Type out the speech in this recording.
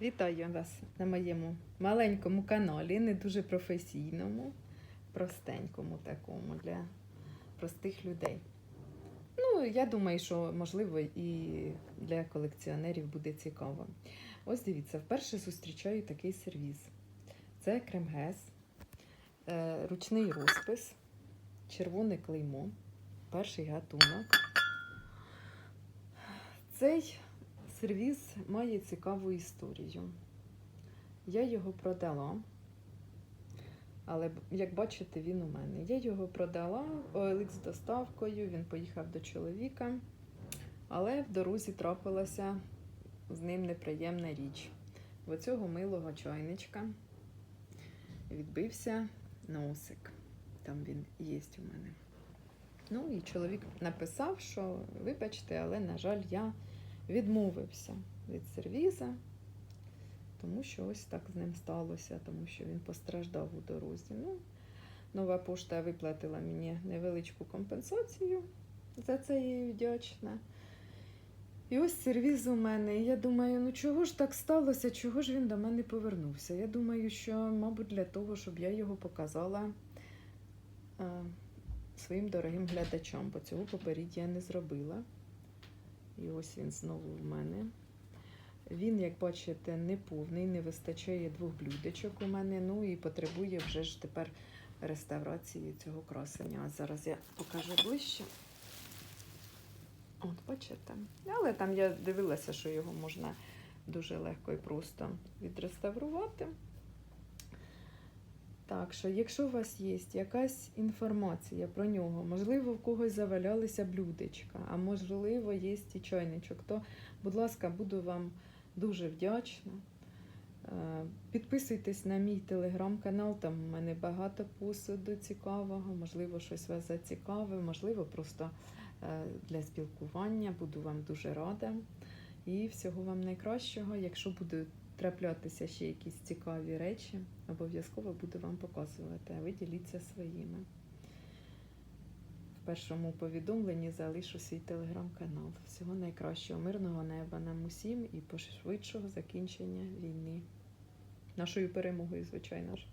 Вітаю вас на моєму маленькому каналі, не дуже професійному, простенькому такому для простих людей. Ну, я думаю, що можливо і для колекціонерів буде цікаво. Ось дивіться, вперше зустрічаю такий сервіз. Це кремгез, е, ручний розпис, червоне клеймо, перший гатунок. Цей сервіз має цікаву історію. Я його продала, але як бачите, він у мене. Я його продала OLX з доставкою, він поїхав до чоловіка, але в дорозі трапилася з ним неприємна річ. В оцього милого чайничка відбився носик. Там він є у мене. Ну і чоловік написав, що вибачте, але, на жаль, я відмовився від сервіза, тому що ось так з ним сталося, тому що він постраждав у дорозі. Ну, нова пошта виплатила мені невеличку компенсацію. За це я їй вдячна. І ось сервіз у мене. І я думаю, ну чого ж так сталося, чого ж він до мене повернувся? Я думаю, що, мабуть, для того, щоб я його показала а, своїм дорогим глядачам, бо цього попередньо я не зробила. І ось він знову в мене. Він, як бачите, не повний, не вистачає двох блюдечок у мене. Ну і потребує вже ж тепер реставрації цього красення. А зараз я покажу ближче. От, бачите. Але там я дивилася, що його можна дуже легко і просто відреставрувати. Так що, якщо у вас є якась інформація про нього, можливо, в когось завалялися блюдечка, а можливо, є і чайничок, то, будь ласка, буду вам дуже вдячна. Е, Підписуйтесь на мій телеграм-канал, там у мене багато посуду цікавого, можливо, щось вас зацікавить, можливо, просто е, для спілкування. Буду вам дуже рада. І всього вам найкращого. Якщо будуть траплятися ще якісь цікаві речі, обов'язково буду вам показувати, а ви діліться своїми. В першому повідомленні залишу свій телеграм-канал. Всього найкращого, мирного неба нам усім і пошвидшого закінчення війни. Нашою перемогою, звичайно ж.